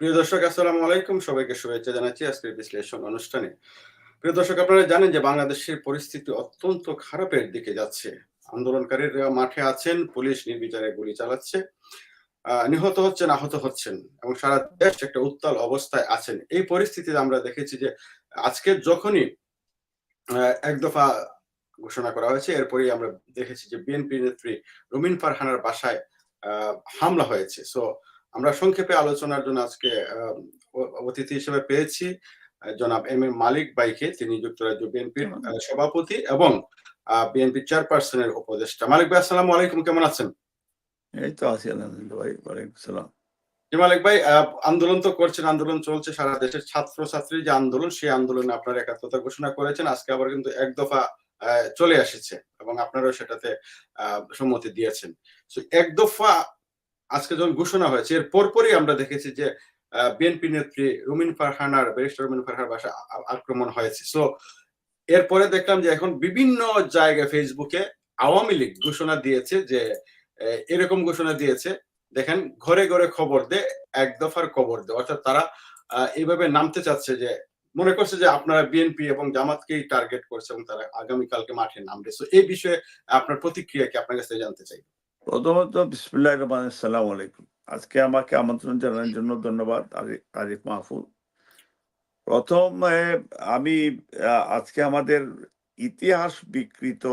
প্রিয় দর্শক, আসসালামু আলাইকুম। সবাইকে শুভেচ্ছা জানাচ্ছি আজকের বিশ্লেষণ অনুষ্ঠানে। প্রিয় দর্শক, আপনারা জানেন যে বাংলাদেশের পরিস্থিতি অত্যন্ত খারাপের দিকে যাচ্ছে। আন্দোলনকারীরা মাঠে আছেন, পুলিশ নির্বিচারে গুলি চালাচ্ছে নিহত হচ্ছেন, আহত হচ্ছেন এবং সারা দেশ একটা উত্তাল অবস্থায় আছেন। এই পরিস্থিতিতে আমরা দেখেছি যে আজকে যখনই এক দফা ঘোষণা করা হয়েছে, এরপরেই আমরা দেখেছি যে বিএনপি নেত্রী রুমিন ফারহানার বাসায় হামলা হয়েছে। সো আমরা সংক্ষেপে আলোচনার জন্য আজকে অতিথি হিসেবে পেয়েছি জনাব এম এম মালিক বাইকে তিনি যুক্তরাজ্য বিএনপির সভাপতি এবং বিএনপি চেয়ারপারসনের উপদেষ্টা। মালিক ভাই আসসালাম আলাইকুম কেমন আছেন? এই তো আছি আলহামদুলিল্লাহ ভাই ওয়ালাইকুম সালাম। মালিক ভাই আহ, আন্দোলন তো করছেন আন্দোলন চলছে সারা দেশের ছাত্র ছাত্রী যে আন্দোলন সেই আন্দোলনে আপনারা একাত্মতা ঘোষণা করেছেন আজকে আবার কিন্তু এক দফা আহ, চলে এসেছে এবং আপনারাও সেটাতে আহ, সম্মতি দিয়েছেন। এক দফা আজকে যখন ঘোষণা হয়েছে, এর পরপরই আমরা দেখেছি যে বিএনপি নেত্রী রুমিন ফারহানার, ব্যারিস্টার রুমিন ফারহার বাসা আক্রমণ হয়েছে। সো এরপরে দেখলাম যে এখন বিভিন্ন জায়গায় ফেসবুকে আওয়ামী লীগ ঘোষণা দিয়েছে যে এরকম ঘোষণা দিয়েছে। দেখেন, ঘরে ঘরে খবর দে, এক দফার খবর দে। অর্থাৎ তারা এইভাবে নামতে চাচ্ছে যে, মনে করছে যে আপনারা বিএনপি এবং জামাতকেই টার্গেট করছে এবং তারা আগামীকালকে মাঠে নামবে। সো এই বিষয়ে আপনার প্রতিক্রিয়া কি? আপনার কাছে জানতে চাই। প্রথমত বিসমুল্লাহ রহমান সালাম আলাইকুম। আজকে আমাকে আমন্ত্রণ জানানোর জন্য ধন্যবাদ আরি- আরিফ মাহফুজ। প্রথম আমি আজকে আমাদের ইতিহাস বিকৃত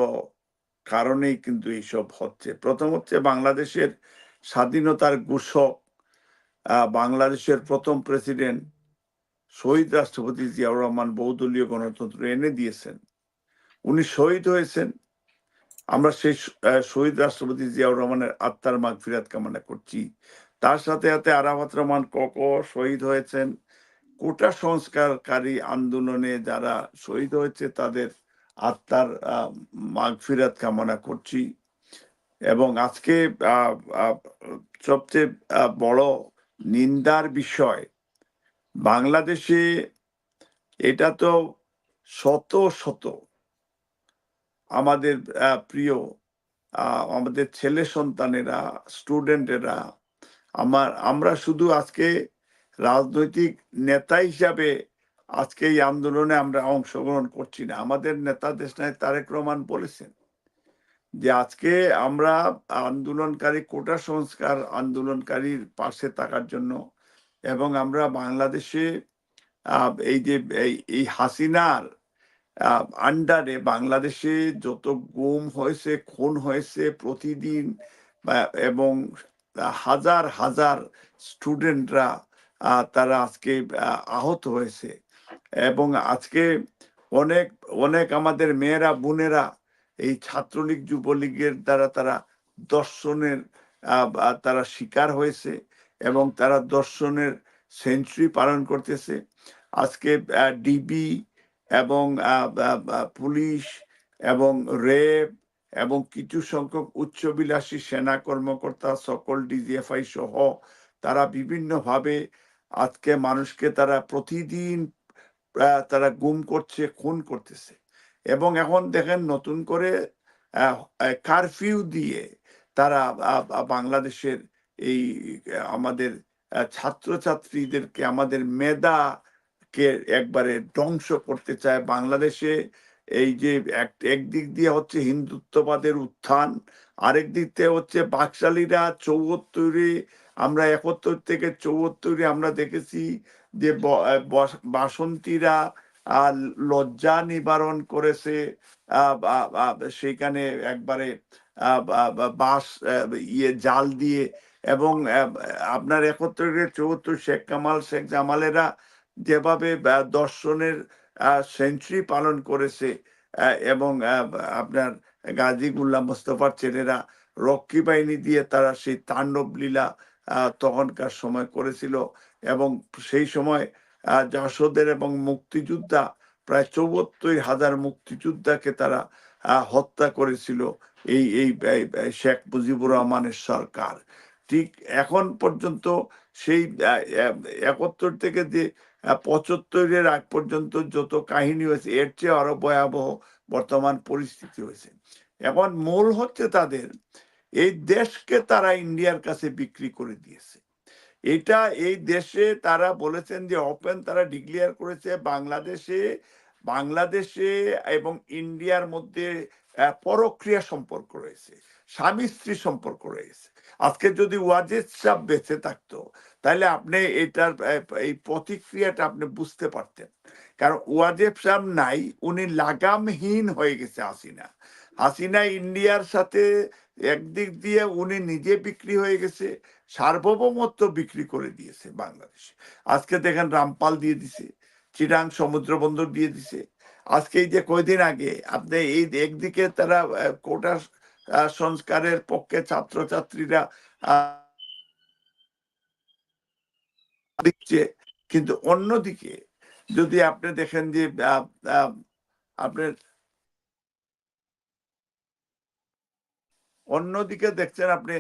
কারণেই কিন্তু এইসব হচ্ছে। প্রথম হচ্ছে বাংলাদেশের স্বাধীনতার ঘোষক বাংলাদেশের প্রথম প্রেসিডেন্ট শহীদ রাষ্ট্রপতি জিয়াউর রহমান বহুদলীয় গণতন্ত্র এনে দিয়েছেন। উনি শহীদ হয়েছেন। আমরা সেই শহীদ রাষ্ট্রপতি জিয়াউর রহমানের আত্মার মাগফিরাত কামনা করছি। তার সাথে সাথে আরাফাত রহমান কক শহীদ হয়েছেন। কোটা সংস্কারকারী আন্দোলনে যারা শহীদ হয়েছে তাদের আত্মার আহ, মাগফিরাত কামনা করছি। এবং আজকে সবচেয়ে বড় নিন্দার বিষয় বাংলাদেশে এটা তো শত শত আমাদের প্রিয় আমাদের ছেলে সন্তানেরা, স্টুডেন্টেরা, আমার, আমরা শুধু আজকে রাজনৈতিক নেতা হিসাবে আজকে এই আন্দোলনে আমরা অংশগ্রহণ করছি না। আমাদের নেতা দেশ নায়ক তারেক রহমান বলেছেন যে আজকে আমরা আন্দোলনকারী, কোটা সংস্কার আন্দোলনকারীর পাশে থাকার জন্য এবং আমরা বাংলাদেশে এই যে এই হাসিনার আন্ডারে বাংলাদেশে যত গুম হয়েছে, খুন হয়েছে প্রতিদিন এবং হাজার হাজার স্টুডেন্টরা তারা আজকে আহত হয়েছে। এবং আজকে অনেক অনেক আমাদের মেয়েরা, বোনেরা এই ছাত্রলীগ, যুবলীগের দ্বারা তারা দর্শনের তারা শিকার হয়েছে এবং তারা দর্শনের সেঞ্চুরি পালন করতেছে। আজকে ডিবি এবং পুলিশ এবং রেব এবং কিছু সংখ্যক উচ্চবিলাসী সেনা কর্মকর্তা, সকল ডিজিএফআই সহ তারা বিভিন্নভাবে আজকে মানুষকে তারা প্রতিদিন তারা গুম করছে, খুন করতেছে। এবং এখন দেখেন নতুন করে কারফিউ দিয়ে তারা বাংলাদেশের এই, আমাদের ছাত্রছাত্রীদেরকে, আমাদের মেধা কে একবারে ধ্বংস করতে চায় বাংলাদেশে, এই যে এক- একদিক দিয়ে হচ্ছে হিন্দুত্ববাদের উত্থান, আরেক দিক থেকে হচ্ছে বাকশালীরা চৌহত্তরে, আমরা একাত্তর থেকে চৌহত্তরে আমরা দেখেছি যে বস- বাসন্তীরা লজ্জা নিবারণ করেছে সেখানে একবারে বাঁশ ইয়ে জাল দিয়ে এবং আপনার একাত্তরের চৌহত্তর শেখ কামাল, শেখ জামালেরা যেভাবে দর্শনের সেঞ্চুরি পালন করেছে এবং আপনার গাজী গুল্লাম মোস্তফার ছেলেরা রক্ষী বাহিনী দিয়ে তারা সেই তাণ্ডব লীলা তখনকার সময় করেছিল এবং সেই সময় জাসদের এবং মুক্তিযোদ্ধা প্রায় চৌহত্তর হাজার মুক্তিযোদ্ধাকে তারা হত্যা করেছিল এই এই শেখ মুজিবুর রহমানের সরকার। ঠিক এখন পর্যন্ত সেই একাত্তর থেকে যে পঁচাত্তরের আগ পর্যন্ত যত কাহিনী হয়েছে, এর চেয়ে আরও ভয়াবহ বর্তমান পরিস্থিতি হয়েছে। এখন মূল হচ্ছে তাদের, এই দেশকে তারা ইন্ডিয়ার কাছে বিক্রি করে দিয়েছে। এটা এই দেশে তারা বলেছেন যে, ওপেন তারা ডিক্লেয়ার করেছে বাংলাদেশে বাংলাদেশে এবং ইন্ডিয়ার মধ্যে পরক্রিয়া সম্পর্ক রয়েছে স্বামী স্ত্রী সম্পর্ক রয়েছে। আজকে যদি ওয়াজেদ সাহ বেঁচে থাকতো তাহলে আপনি এটার এই প্রতিক্রিয়াটা আপনি বুঝতে পারতেন। কারণ ওয়াজেব সাহেব নাই, উনি লাগামহীন হয়ে গেছে হাসিনা। হাসিনা ইন্ডিয়ার সাথে একদিক দিয়ে উনি নিজে বিক্রি হয়ে গেছে, সার্বভৌমত্ব বিক্রি করে দিয়েছে বাংলাদেশ। আজকে দেখেন রামপাল দিয়ে দিছে চিরাং সমুদ্র বন্দর দিয়ে দিছে। আজকে এই যে কয়দিন আগে আপনি এই একদিকে তারা কোটা সংস্কারের পক্ষে ছাত্রছাত্রীরা দিচ্ছে। কিন্তু অন্যদিকে যদি আপনি দেখেন যে আপনার অন্যদিকে দেখছেন আপনি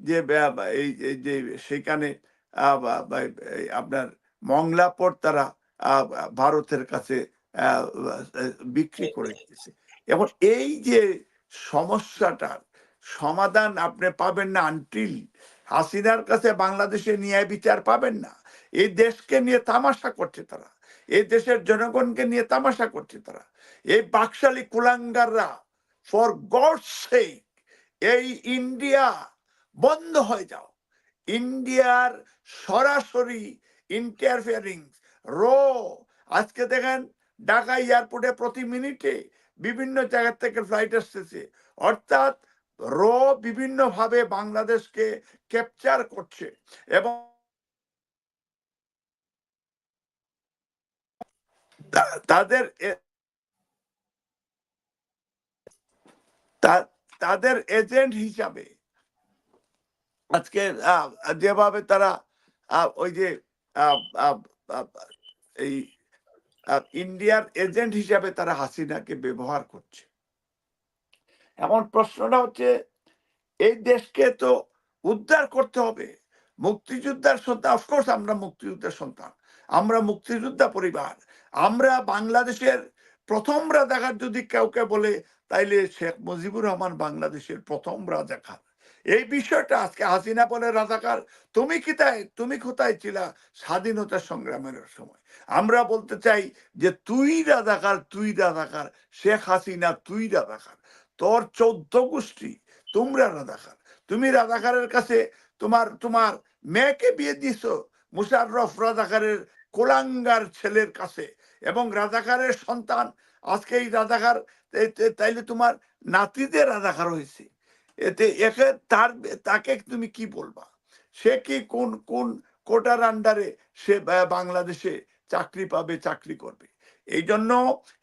যে এই যে সেখানে আপনার মংলাপট তারা ভারতের কাছে বিক্রি করে দিয়েছে। এবং এই যে সমস্যাটার সমাধান আপনি পাবেন না আনটিল হাসিনার কাছে বাংলাদেশে ন্যায় বিচার পাবেন না। এই দেশকে নিয়ে তামাশা করছে তারা, এই দেশের জনগণকে নিয়ে তামাশা করছে তারা। এই বাকশালী কুলাঙ্গাররা ফর গড সেক এই ইন্ডিয়া বন্ধ হয়ে যাও। ইন্ডিয়ার সরাসরি ইন্টারফিয়ারিং র, আজকে দেখেন ঢাকা এয়ারপোর্টে প্রতি মিনিটে বিভিন্ন জায়গা থেকে ফ্লাইট আসতেছে। অর্থাৎ র বিভিন্নভাবে বাংলাদেশকে ক্যাপচার করছে এবং তাদের তাদের এজেন্ট হিসাবে আজকে যেভাবে তারা ওই যে এই ইন্ডিয়ার এজেন্ট হিসাবে তারা হাসিনাকে ব্যবহার করছে। এমন প্রশ্নটা হচ্ছে, এই দেশকে তো উদ্ধার করতে হবে। মুক্তিযোদ্ধার সন্তান অফকোর্স আমরা মুক্তিযোদ্ধার সন্তান। আমরা মুক্তিযোদ্ধা পরিবার। আমরা বাংলাদেশের প্রথম রাজাকার যদি কাউকে বলে, তাইলে শেখ মুজিবুর রহমান বাংলাদেশের প্রথম রাজাকার। এই বিষয়টা আজকে হাসিনা বলে রাজাকার, তুমি কোথায় তুমি কোথায় ছিলা স্বাধীনতা সংগ্রামের সময়? আমরা বলতে চাই যে তুই রাজাকার তুই রাজাকার, শেখ হাসিনা তুই রাজাকার। তোর চৌদ্দ গোষ্ঠী, তোমরা রাজাকার। তুমি রাজাকারের কাছে তোমার তোমার মেয়েকে বিয়ে দিছো মুশাররফ রাজাকারের কোলাঙ্গার ছেলের কাছে। এবং রাজাকারের সন্তান, আজকে এই রাজাকার তাইলে তোমার নাতিদের রাজাকার হয়েছে। এতে একে তার, তাকে তুমি কি বলবা? সে কি কোন কোন কোটার আন্ডারে সে বাংলাদেশে চাকরি পাবে, চাকরি করবে? এই জন্য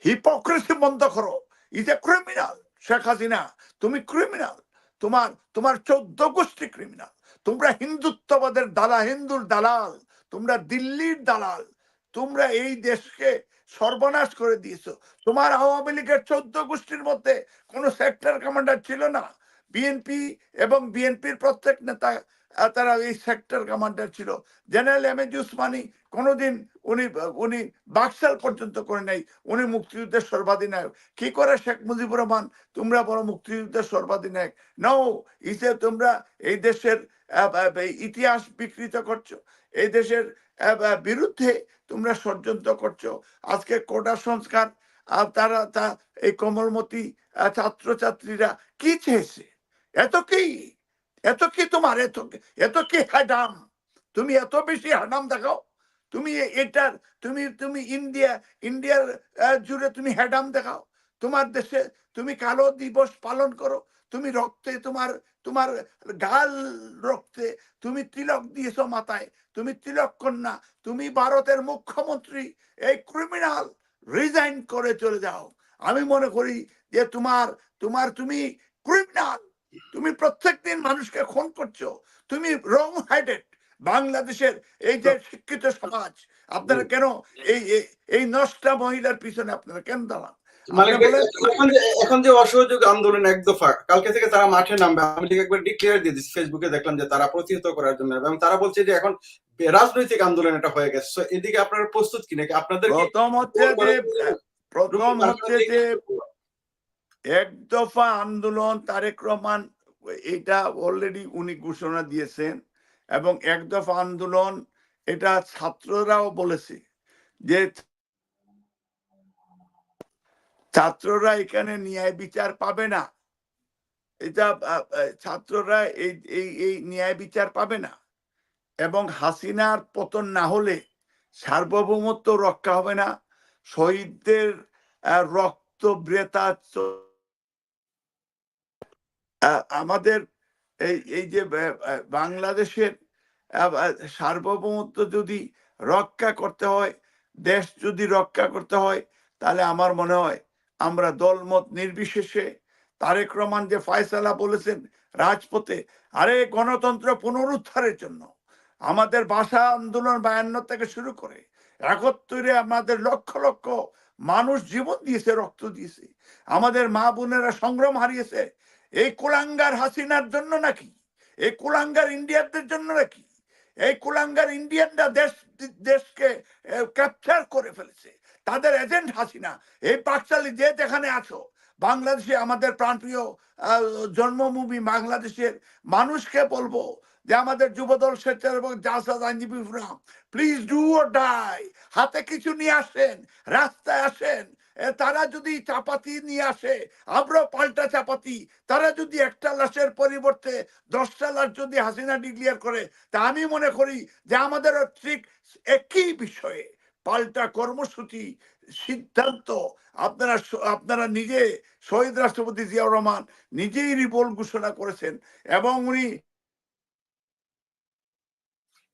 হিপোক্রেসি বন্ধ করো। Is a criminal Sheikh Hasina তুমি ক্রিমিনাল তোমার তোমার চোদ্দ গোষ্ঠী ক্রিমিনাল তোমরা হিন্দুত্ববাদের দালা হিন্দুর দালাল। তোমরা দিল্লির দালাল। তোমরা এই দেশকে সর্বনাশ করে দিয়েছ। তোমার আওয়ামী লীগের চোদ্দ গোষ্ঠীর মধ্যে কোনো সেক্টর কমান্ডার ছিল না। বিএনপি এবং বিএনপির প্রত্যেক নেতা তারা এই সেক্টর কমান্ডার ছিল। General M A G Osmani কোনোদিন উনি উনি বাকশাল পর্যন্ত করে নাই। উনি মুক্তিযুদ্ধের সর্বাধিনায়ক। কি করে শেখ মুজিবুর রহমান? তোমরা বড় মুক্তিযুদ্ধের সর্বাধিনায়ক। নও ইসে তোমরা এই দেশের ইতিহাস বিকৃত করছ। এই দেশের বিরুদ্ধে তোমরা ষড়যন্ত্র করছ। আজকে কোটা সংস্কার তারা, তা, এই কমলমতি ছাত্রছাত্রীরা কি চেয়েছে? এত কি? এত কি তোমার? এত এত কি হ্যাডাম তুমি এত বেশি হ্যাডাম দেখাও তুমি এটার, তুমি তুমি ইন্ডিয়া, ইন্ডিয়ার জুড়ে তুমি হ্যাডাম দেখাও। তোমার দেশে তুমি কালো দিবস পালন করো। তুমি রক্তে তোমার তোমার গাল রক্তে তুমি তিলক দিয়েছ মাথায় তুমি তিলক কন্যা তুমি ভারতের মুখ্যমন্ত্রী এই ক্রিমিনাল রিজাইন করে চলে যাও। আমি মনে করি যে তোমার তোমার তুমি ক্রিমিনাল তুমি প্রত্যেকদিন মানুষকে খুন করছ তুমি রং হাইডেড বাংলাদেশের এই যে শিক্ষিত সমাজ আপনারা কেন এই এই- এই নষ্টা মহিলার পিছনে আপনারা কেন দাঁড়ান? বলেন- এখন যে অসহযোগ আন্দোলন এক দফা কালকে থেকে তারা মাঠে নামবে। আমি ঠিক একবার ডিক্লেয়ার দিয়ে দিচ্ছি ফেসবুকে দেখলাম যে তারা প্রতিহত করার জন্য এবং তারা বলছে যে এখন রাজনৈতিক আন্দোলন এটা হয়ে গেছে। এদিকে আপনারা প্রস্তুত কি আপনাদের প্রথম হচ্ছে যে প্রথম হচ্ছে যে এক দফা আন্দোলন তারেক রহমান এটা অলরেডি উনি ঘোষণা দিয়েছেন। এবং এক দফা আন্দোলন এটা ছাত্ররাও বলেছে যে ছাত্ররা এখানে ন্যায় বিচার পাবে না। এটা ছাত্ররা এই এই ন্যায় বিচার পাবে না। এবং হাসিনার পতন না হলে সার্বভৌমত্ব রক্ষা হবে না। শহীদদের রক্ত ব্রেতা আমাদের এই এই যে বাংলাদেশের সার্বভৌমত্ব যদি রক্ষা করতে হয়, দেশ যদি রক্ষা করতে হয়, তাহলে আমার মনে হয় আমরা দলমত নির্বিশেষে তারেক রহমান যে ফয়সালা বলেছেন রাজপথে, আরে গণতন্ত্র পুনরুদ্ধারের জন্য আমাদের ভাষা আন্দোলন বায়ান্ন থেকে শুরু করে একত্তরে আমাদের লক্ষ লক্ষ মানুষ জীবন দিয়েছে, রক্ত দিয়েছে। আমাদের মা বোনেরা সংগ্রাম হারিয়েছে। এই কুলাঙ্গার হাসিনার জন্য নাকি? এই কুলাঙ্গার ইন্ডিয়ানদের জন্য নাকি? এই কুলাঙ্গার ইন্ডিয়ানরা দেশ, দেশকে ক্যাপচার করে ফেলেছে। তাদের এজেন্ট হাসিনা। এই পাকশালী যে যেখানে আছো, বাংলাদেশে আমাদের প্রাণপ্রিয় জন্মভূমি বাংলাদেশের মানুষকে বলব যে আমাদের যুবদল স্বেচ্ছার এবং জাসাদ আইনজীবী প্লিজ ডু ও ডাই হাতে কিছু নিয়ে আসেন, রাস্তায় আসেন। তারা যদি চাপাতি নিয়ে আসে আমরাও পাল্টা চাপাতি। তারা যদি একটা লাশের পরিবর্তে দশটা লাশ যদি হাসিনা ডিক্লিয়ার করে, তা আমি মনে করি যে আমাদেরও ঠিক একই বিষয়ে। পাল্টা কর্মসূচি, সিদ্ধান্ত, আপনারা আপনারা নিজে শহীদ রাষ্ট্রপতি জিয়াউর রহমান নিজেই রিপোর্ট ঘোষণা করেছেন এবং উনি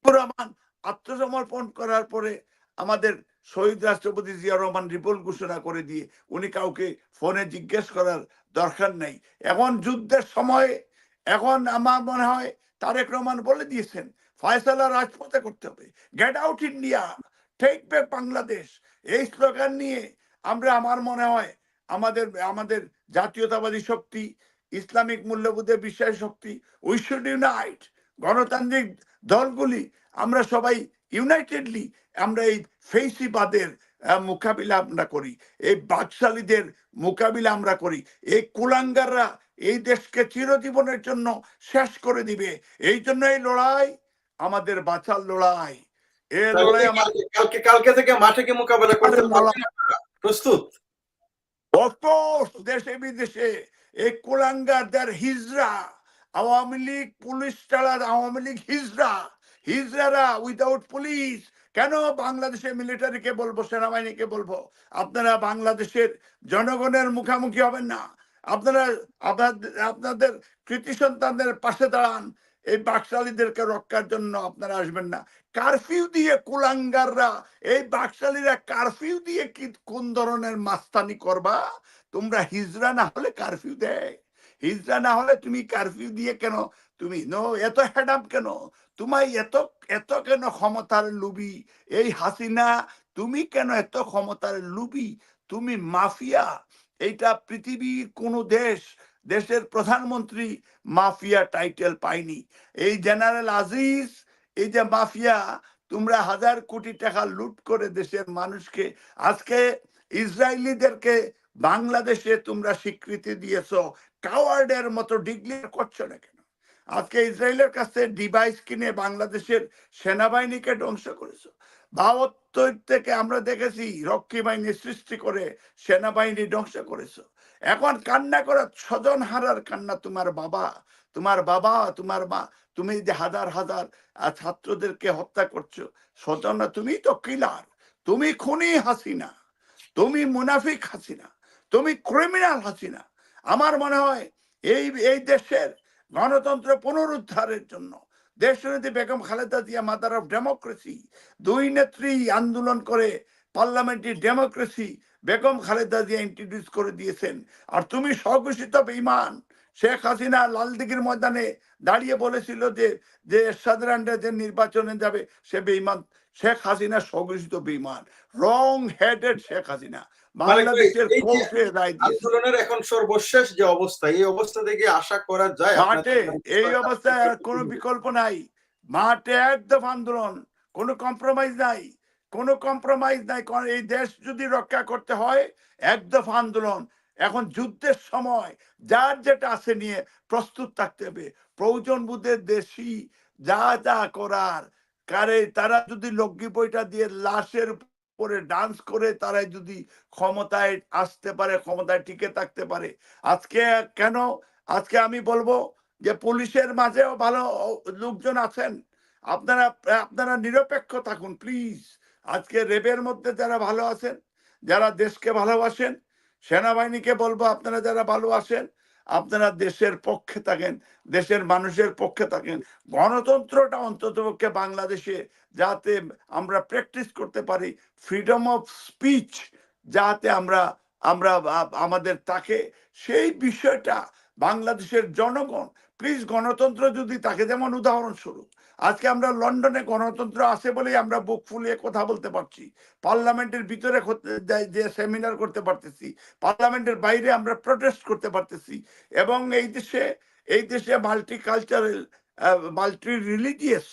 রহমান আত্মসমর্পণ করার পরে আমাদের শহীদ রাষ্ট্রপতি জিয়াউর রহমান রিপোর্ট ঘোষণা করে দিয়ে উনি কাউকে ফোনে জিজ্ঞেস করার দরকার নেই। এখন যুদ্ধের সময়, এখন আমার মনে হয় তারেক রহমান বলে দিয়েছেন, ফয়সালা রাজপথে করতে হবে। Get out India back Bangladesh. এই স্লোগান নিয়ে আমরা, আমার মনে হয়, আমাদের আমাদের জাতীয়তাবাদী শক্তি, ইসলামিক মূল্যবোধের বিশ্বাস শক্তি উই শুড ইউনাইট গণতান্ত্রিক দলগুলি, আমরা সবাই ইউনাইটেডলি আমরা এই ফেসিবাদের মোকাবিলা আমরা করি। এই বাকশালীদের মোকাবিলা আমরা করি। এই কুলাঙ্গাররা এই দেশকে চিরজীবনের জন্য শেষ করে দিবে। এই জন্য এই লড়াই, আমাদের বাঁচার লড়াই। এ লড়াই কালকে- কালকে কালকে থেকে মাঠে কি মোকাবেলা করতে আমাদের পারবেন? আপনারা? প্রস্তুত? অফকোর্স দেশে বিদেশে এই কুলাঙ্গারদের হিজরা আওয়ামী লীগ পুলিশ ছাড়া আওয়ামী লীগ হিজরা হিজরারা উইদাউট পুলিশ কেন বাংলাদেশের মিলিটারিকে বলব সেনাবাহিনীকে বলব? আপনারা বাংলাদেশের জনগণের মুখামুখি হবেন না। আপনারা আপনাদের আপনাদের কৃতি সন্তানদের পাশে দাঁড়ান। এই বাকশালীদেরকে রক্ষার জন্য আপনারা আসবেন না। কারফিউ দিয়ে কুলাঙ্গাররা, এই বাকশালীরা কারফিউ দিয়ে কি, কোন ধরনের মাস্তানি করবা? তোমরা হিজরা না হলে কারফিউ দেয়। হিজরা না হলে তুমি কারফিউ দিয়ে কেন? তুমি নো, এত হ্যাডাম কেন? তোমার এত এত কেন ক্ষমতার লুবি? এই হাসিনা, তুমি কেন এত ক্ষমতার লুবি? তুমি মাফিয়া। এইটা পৃথিবীর কোন দেশ দেশের প্রধানমন্ত্রী মাফিয়া টাইটেল পায়নি। এই জেনারেল আজিজ, এই যে মাফিয়া, তোমরা হাজার কোটি টাকা লুট করে দেশের মানুষকে, আজকে ইসরায়েলিদেরকে বাংলাদেশে তোমরা স্বীকৃতি দিয়েছ, কাওয়ার্ডের মতো ডিক্লেয়ার করছ না কেন? আজকে ইসরায়েলের কাছে ডিভাইস কিনে বাংলাদেশের সেনাবাহিনীকে ধ্বংস করেছ। বাহাত্তর থেকে আমরা দেখেছি রক্ষী বাহিনী সৃষ্টি করে সেনাবাহিনী ধ্বংস করেছ। এখন কান্না করা স্বজন হারার কান্না তোমার বাবা তোমার বাবা, তোমার মা, তুমি যে হাজার হাজার ছাত্রদেরকে হত্যা করছ স্বজন তুমি তো কিলার, তুমি খুনি হাসিনা, তুমি মুনাফিক হাসিনা, তুমি ক্রিমিনাল হাসিনা। আমার মনে হয় এই এই দেশের গণতন্ত্র পুনরুদ্ধারের জন্য দেশনেত্রী Begum Khaleda Zia mother of democracy দুই নেত্রী আন্দোলন করে পার্লামেন্টের ডেমোক্রেসি বেগম খালেদা জিয়া ইন্ট্রোডিউস করে দিয়েছেন। আর তুমি স্বঘোষিত বেইমান শেখ হাসিনা লালদিঘির ময়দানে দাঁড়িয়ে বলেছিল যে যে এরশাদের যে নির্বাচনে যাবে, সে বেঈমান শেখ হাসিনা স্বঘোষিত বেঈমান রং হেডেড শেখ হাসিনা। বাংলাদেশের কোর্টে রায় আন্দোলনের এখন সর্বশেষ যে অবস্থা এই অবস্থা থেকে আশা করা যায় মাঠে এই অবস্থায় আর কোনো বিকল্প নাই। মাঠে একদম আন্দোলন কোনো কম্প্রোমাইজ নাই। কোনো কম্প্রোমাইজ নাই। কারণ এই দেশ যদি রক্ষা করতে হয় একদম আন্দোলন। এখন যুদ্ধের সময় যার যেটা আছে নিয়ে প্রস্তুত থাকতে হবে। প্রয়োজন বুদ্ধের দেশি যা যা করার কারে তারা যদি লক্ষ্মী বইটা দিয়ে লাশের উপরে ডান্স করে তারা যদি ক্ষমতায় আসতে পারে, ক্ষমতায় টিকে থাকতে পারে। আজকে কেন? আজকে আমি বলব যে পুলিশের মাঝেও ভালো লোকজন আছেন। আপনারা আপনারা নিরপেক্ষ থাকুন প্লিজ আজকে রেবের মধ্যে যারা ভালো আছেন, যারা দেশকে ভালোবাসেন, সেনাবাহিনীকে বলব আপনারা যারা ভালো ভালোবাসেন আপনারা দেশের পক্ষে থাকেন, দেশের মানুষের পক্ষে থাকেন। গণতন্ত্রটা অন্ততপক্ষে বাংলাদেশে যাতে আমরা প্র্যাকটিস করতে পারি ফ্রিডম অফ স্পিচ যাতে আমরা আমরা আমাদের তাকে সেই বিষয়টা বাংলাদেশের জনগণ প্লিজ গণতন্ত্র যদি তাকে যেমন উদাহরণস্বরূপ আজকে আমরা লন্ডনে গণতন্ত্র আছে বলেই আমরা বুক ফুলিয়ে কথা বলতে পারছি। পার্লামেন্টের ভিতরে যে- সেমিনার করতে পারতেছি, পার্লামেন্টের বাইরে আমরা প্রোটেস্ট করতে পারতেছি এবং এই দেশে এই দেশে মাল্টি কালচারাল মাল্টি রিলিজিয়াস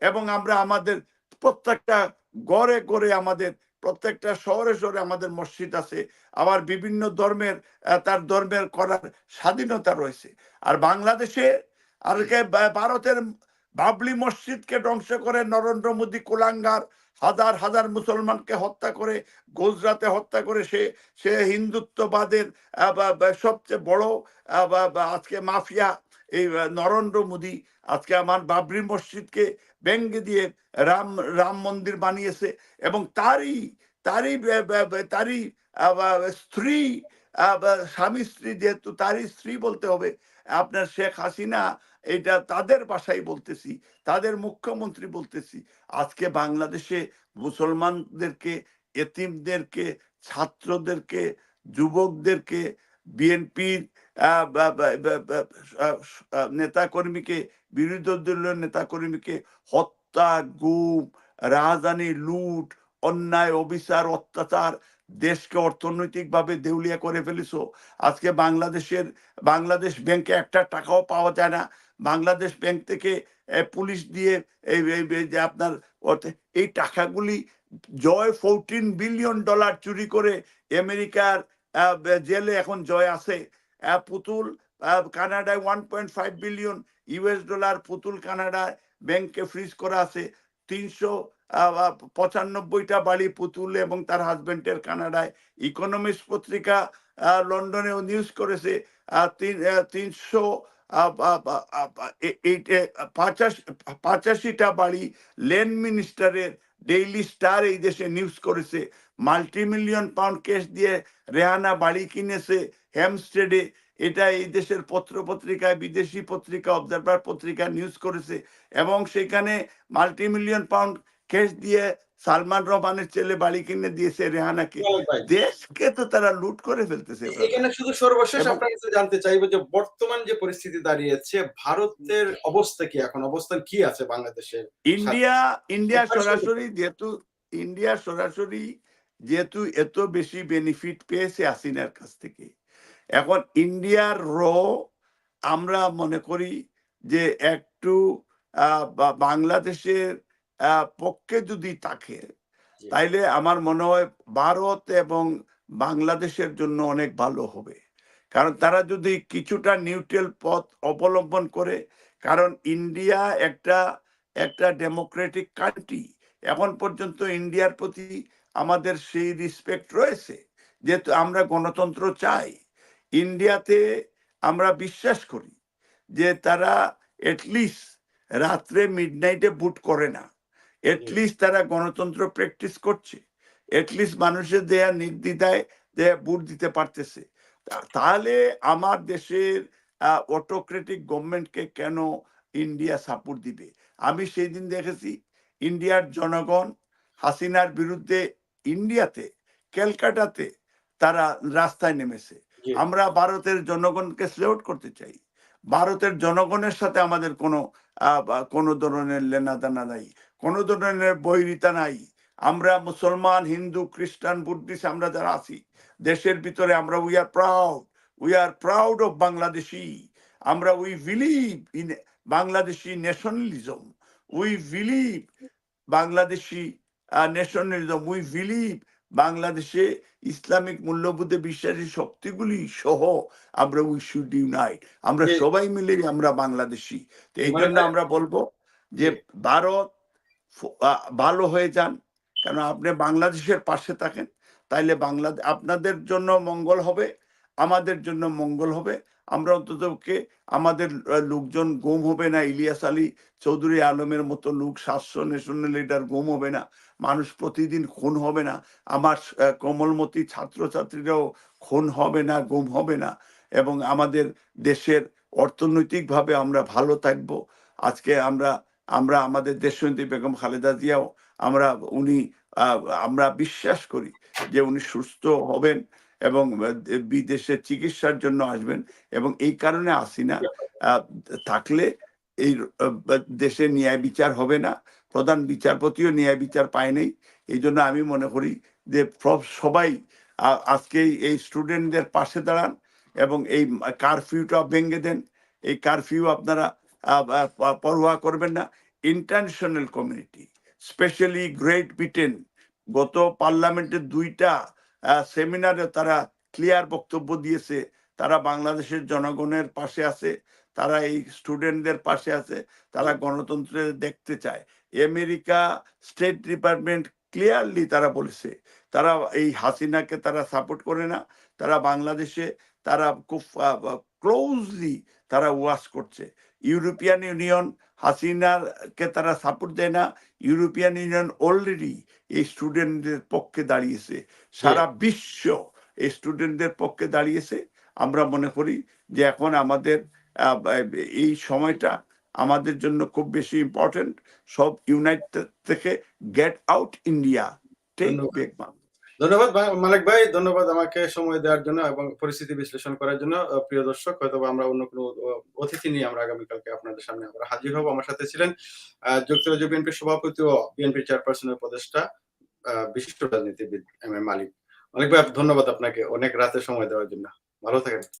এবং আমরা আমাদের প্রত্যেকটা গড়ে গড়ে আমাদের প্রত্যেকটা শহরে শহরে আমাদের মসজিদ আছে। আবার বিভিন্ন ধর্মের তার ধর্মের করার স্বাধীনতা রয়েছে। আর বাংলাদেশে, আর ভারতের বাবলি মসজিদকে ধ্বংস করে নরেন্দ্র মোদী কুলাঙ্গার হাজার হাজার মুসলমানকে হত্যা করে, গুজরাতে হত্যা করে, সে সে হিন্দুত্ববাদের সবচেয়ে বড় আজকে মাফিয়া, এই নরেন্দ্র মোদী আজকে আমার বাবরি মসজিদকে ভেঙ্গে দিয়ে রাম রাম মন্দির বানিয়েছে এবং তারই তারই তারই স্ত্রী স্বামী স্ত্রী যেহেতু তারই স্ত্রী বলতে হবে, আপনার শেখ হাসিনা এটা তাদের ভাষায় বলতেছি, তাদের মুখ্যমন্ত্রী বলতেছি। আজকে বাংলাদেশে মুসলমানদেরকে, এতিমদেরকে, ছাত্রদেরকে, যুবকদেরকে, বিএনপির নেতা কর্মীকে বিরোধী দলীয় নেতা কর্মীকে হত্যা, গুম, রাজধানী লুট, অন্যায়, অবিচার, অত্যাচার দেশকে অর্থনৈতিকভাবে দেউলিয়া করে ফেলেছো। আজকে বাংলাদেশের, বাংলাদেশ ব্যাংকে একটা টাকাও পাওয়া যায় না। বাংলাদেশ ব্যাংক থেকে পুলিশ দিয়ে, এই যে আপনার এই টাকাগুলি জয় ফোরটিন বিলিয়ন ডলার চুরি করে আমেরিকার জেলে এখন জয় আছে। পুতুল কানাডায় one point five billion US dollar Putul কানাডায় ব্যাংকে ফ্রিজ করা আছে। তিনশো পঁচানব্বইটা বাড়ি পুতুল এবং তার হাজবেন্ডের কানাডায়। ইকোনমিক্স পত্রিকা লন্ডনেও নিউজ করেছে। তিন তিনশো পঁচাশিটা বাড়ি লেন মিনিস্টারের ডেইলি স্টার এই দেশে নিউজ করেছে। মাল্টি মিলিয়ন পাউন্ড ক্যাশ দিয়ে রেহানা বাড়ি কিনেছে হ্যামস্টেডে। এটা এই দেশের পত্র পত্রিকায় বিদেশি পত্রিকা, অবজারভার পত্রিকা নিউজ করেছে। এবং সেখানে মাল্টি মিলিয়ন পাউন্ড ক্যাশ দিয়ে সালমান রহমানের ছেলে বাড়ি কিনে দিয়েছে রেহানাকে। দেশকে তো তারা লুট করে ফেলতেছে এখানে শুধু সর্বশেষ আপনার কাছে জানতে চাইব যে বর্তমান যে পরিস্থিতি দাঁড়িয়েছে ভারতের অবস্থা কি এখন? অবস্থান কি আছে বাংলাদেশে ইন্ডিয়া ইন্ডিয়া সরাসরি- যেহেতু ইন্ডিয়া সরাসরি যেহেতু এত বেশি বেনিফিট পেয়েছে আসিনার কাছ থেকে। এখন ইন্ডিয়ার র আমরা মনে করি যে একটু বাংলাদেশের পক্ষে যদি থাকে তাইলে আমার মনে হয় ভারত এবং বাংলাদেশের জন্য অনেক ভালো হবে। কারণ তারা যদি কিছুটা নিউট্রাল পথ অবলম্বন করে কারণ ইন্ডিয়া একটা একটা ডেমোক্রেটিক কান্ট্রি এখন পর্যন্ত ইন্ডিয়ার প্রতি আমাদের সেই রিসপেক্ট রয়েছে যেহেতু আমরা গণতন্ত্র চাই। ইন্ডিয়াতে আমরা বিশ্বাস করি যে তারা এটলিস্ট রাত্রে মিডনাইটে বুট করে না। এটলিস্ট তারা গণতন্ত্র প্র্যাকটিস করছে। এটলিস্ট মানুষের দেয়া নির্দ্বিধায় দেয়া বুট দিতে পারতেছে। তাহলে আমার দেশের অটোক্রেটিক গভর্নমেন্টকে কেন ইন্ডিয়া সাপোর্ট দিবে? আমি সেই দিন দেখেছি ইন্ডিয়ার জনগণ হাসিনার বিরুদ্ধে ইন্ডিয়াতে ক্যালকাটাতে তারা রাস্তায় নেমেছে। আমরা ভারতের জনগণকে স্লেউট করতে চাই। ভারতের জনগণের সাথে আমাদের কোনো কোনো ধরনের লেনাদানা নাই, কোনো ধরনের বৈরিতা নাই। আমরা মুসলমান, হিন্দু, খ্রিস্টান, বুদ্ধিস্ট, আমরা যারা আছি, দেশের ভিতরে আমরা we are proud we are proud of Bangladeshi. আমরা we believe in Bangladeshi nationalism we believe Bangladeshi nationalism we believe বাংলাদেশে ইসলামিক মূল্যবোধে বিশ্বাসী শক্তিগুলি সহ আমরা উই শুড ইউনাইট। আমরা সবাই মিলে আমরা বাংলাদেশি। তো এই জন্য আমরা বলব যে ভারত ভালো হয়ে যান। কেন আপনি বাংলাদেশের পাশে থাকেন তাইলে বাংলাদেশ আপনাদের জন্য মঙ্গল হবে। আমাদের জন্য মঙ্গল হবে। আমরা অন্ততকে আমাদের লোকজন গুম হবে না। ইলিয়াস আলী চৌধুরী আলমের মতো লোক সাতশো ন্যাশনাল লিডার গুম হবে না। মানুষ প্রতিদিন খুন হবে না। আমার কোমলমতি ছাত্রছাত্রীরাও খুন হবে না, গুম হবে না। এবং আমাদের দেশের অর্থনৈতিকভাবে আমরা ভালো থাকব। আজকে আমরা আমরা আমাদের দেশনেত্রী বেগম খালেদা জিয়াও, আমরা উনি আমরা বিশ্বাস করি যে উনি সুস্থ হবেন। এবং বিদেশে চিকিৎসার জন্য আসবেন এবং এই কারণে আসিনা। থাকলে এই দেশে ন্যায় বিচার হবে না। প্রধান বিচারপতিও ন্যায় বিচার পায় নাই। এই জন্য আমি মনে করি যে সব- সবাই আজকে এই স্টুডেন্টদের পাশে দাঁড়ান এবং এই কারফিউটা ভেঙে দেন। এই কারফিউ আপনারা পরোয়া করবেন না। International community, specially great Britain, গত পার্লামেন্টের দুইটা সেমিনারে তারা ক্লিয়ার বক্তব্য দিয়েছে। তারা বাংলাদেশের জনগণের পাশে আছে, তারা এই স্টুডেন্টদের পাশে আছে, তারা গণতন্ত্রে দেখতে চায়। আমেরিকা স্টেট ডিপার্টমেন্ট ক্লিয়ারলি তারা বলেছে, তারা এই হাসিনাকে তারা সাপোর্ট করে না, তারা বাংলাদেশে তারা খুব ক্লোজলি তারা ওয়াশ করছে। ইউরোপিয়ান ইউনিয়ন হাসিনাকে তারা সাপোর্ট দেয় না ইউরোপিয়ান ইউনিয়ন অলরেডি এই স্টুডেন্টদের পক্ষে দাঁড়িয়েছে। সারা বিশ্ব এই স্টুডেন্টদের পক্ষে দাঁড়িয়েছে। আমরা মনে করি যে এখন আমাদের এই সময়টা আমাদের জন্য খুব বেশি ইম্পর্টেন্ট সব ইউনাইটেড থেকে গেট আউট ইন্ডিয়া টেক ধন্যবাদ। ধন্যবাদ মালিক ভাই, ধন্যবাদ আমাকে সময় দেওয়ার জন্য এবং পরিস্থিতি বিশ্লেষণ করার জন্য। প্রিয় দর্শক হয়তো আমরা অন্য কোনো অতিথি নিয়ে আমরা আগামীকালকে আপনাদের সামনে আমরা হাজির হব। আমার সাথে ছিলেন যুক্তরাজ্য বিএনপি সভাপতি ও বিএনপি চেয়ারপারসনের উপদেষ্টা বিশিষ্ট রাজনীতিবিদ এম এ মালিক। মালিক ভাই, ধন্যবাদ আপনাকে অনেক রাতে সময় দেওয়ার জন্য। ভালো থাকেন।